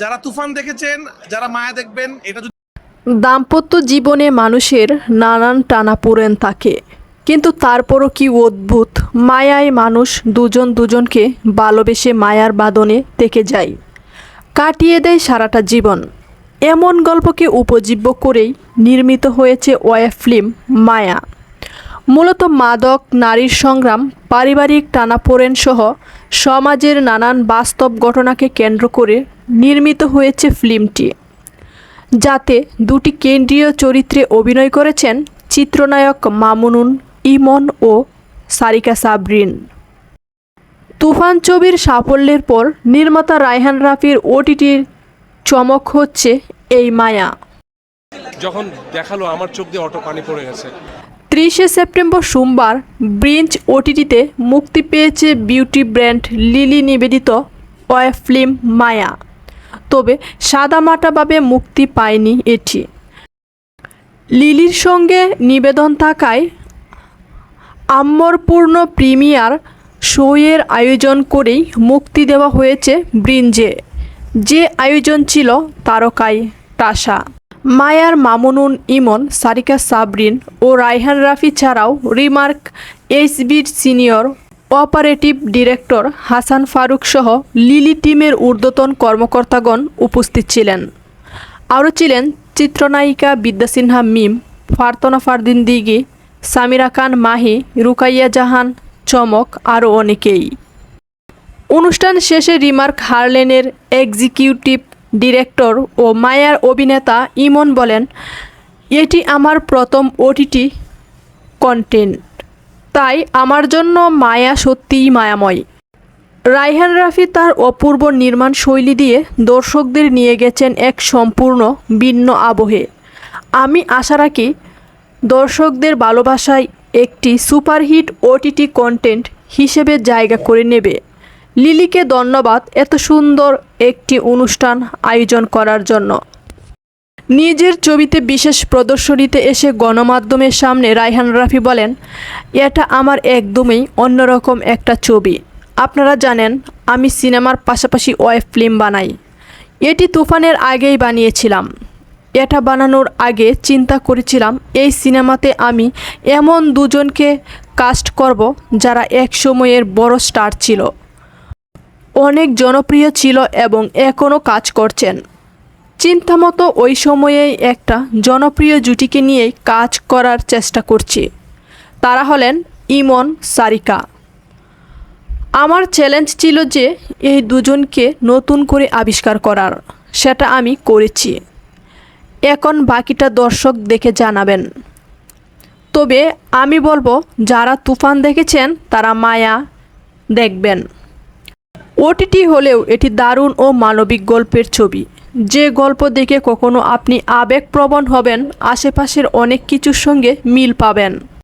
যারা তুফান দেখেছেন, যারা মায়া দেখবেন, এটা যদি দাম্পত্য জীবনে মানুষের নানান টানাপোড়েন থাকে। কিন্তু তারপরও কি অদ্ভুত? মায়ায় মানুষ দুজন দুজনকে ভালোবেসে মায়ার বাদনে থেকে যায়। কাটিয়ে দেয় সারাটা জীবন। এমন গল্পকে উপজীব্য করেই নির্মিত হয়েছে ওয়েব ফিল্ম মায়া। মূলত মাদক, নারীর সংগ্রাম, পারিবারিক টানাপোড়েন সহ সমাজের নানান বাস্তব ঘটনাকে কেন্দ্র করে নির্মিত হয়েছে ফিল্মটি যাতে দুটি কেন্দ্রীয় চরিত্রে অভিনয় করেছেন চিত্রনায়ক মামুনুন ইমন ও সারিকা সাবরিন। তুফান ছবির সাফল্যের পর নির্মাতা রায়হান রাফির ওটিটির চমক হচ্ছে এই মায়া। যখন দেখাল আমার চোখ দিয়ে অটো পানি পড়ে গেছে। ত্রিশে সেপ্টেম্বর সোমবার ব্রিঞ্চ ওটিটিতে মুক্তি পেয়েছে বিউটি ব্র্যান্ড লিলি নিবেদিত ওয়েব ফিল্ম মায়া। তবে সাদামাটাভাবে মুক্তি পায়নি এটি। লিলির সঙ্গে নিবেদন থাকায় আম্মরপূর্ণ প্রিমিয়ার শোয়ের আয়োজন করেই মুক্তি দেওয়া হয়েছে ব্রিঞ্জে। যে আয়োজন ছিল তারকায় টাসা মায়ার মামুনুন ইমন, সারিকা সাবরিন ও রায়হান রাফি ছাড়াও remark এইচবির senior operative director Hasan Faruk সহ লিলি টিমের ঊর্ধ্বতন কর্মকর্তাগণ উপস্থিত ছিলেন। আরও ছিলেন চিত্রনায়িকা বিদ্যা সিনহা মিম, ফারতনা ফারদিন দিঘি সামিরা খান মাহি, রুকাইয়া জাহান, চমক আরও অনেকেই। অনুষ্ঠান শেষে রিমার্ক হারলেনের এক্সিকিউটিভ ডিরেক্টর ও মায়ার অভিনেতা ইমন বলেন, এটি আমার প্রথম ওটিটি কন্টেন্ট। তাই আমার জন্য মায়া সত্যিই মায়াময়। রাইহান রাফি তার অপূর্ব নির্মাণ শৈলী দিয়ে দর্শকদের নিয়ে গেছেন এক সম্পূর্ণ ভিন্ন আবহে। আমি আশা রাখি দর্শকদের ভালোবাসায় একটি সুপারহিট ওটিটি কন্টেন্ট হিসেবে জায়গা করে নেবে। লিলিকে ধন্যবাদ এত সুন্দর একটি অনুষ্ঠান আয়োজন করার জন্য। নিজের ছবিতে বিশেষ প্রদর্শনীতে এসে গণমাধ্যমের সামনে রায়হান রাফি বলেন, এটা আমার একদমই অন্যরকম একটা ছবি। আপনারা জানেন, আমি সিনেমার পাশাপাশি ওয়েব ফিল্ম বানাই। এটি তুফানের আগেই বানিয়েছিলাম। এটা বানানোর আগে চিন্তা করেছিলাম, এই সিনেমাতে আমি এমন দুজনকে কাস্ট করব যারা এক সময়ের বড় স্টার ছিল। অনেক জনপ্রিয় ছিল এবং এখনও কাজ করছেন। চিন্তামতো ওই সময়েই একটা জনপ্রিয় জুটিকে নিয়েই কাজ করার চেষ্টা করছি। তারা হলেন ইমন সারিকা। আমার চ্যালেঞ্জ ছিল যে এই দুজনকে নতুন করে আবিষ্কার করার, সেটা আমি করেছি। এখন বাকিটা দর্শক দেখে জানাবেন। তবে আমি বলব, যারা তুফান দেখেছেন, তারা মায়া দেখবেন। ওটিটি হলেও এটি দারুণ ও মানবিক গল্পের ছবি। যে গল্প দেখে কখনো আপনি আবেগপ্রবণ হবেন আশেপাশের অনেক কিছুর সঙ্গে মিল পাবেন।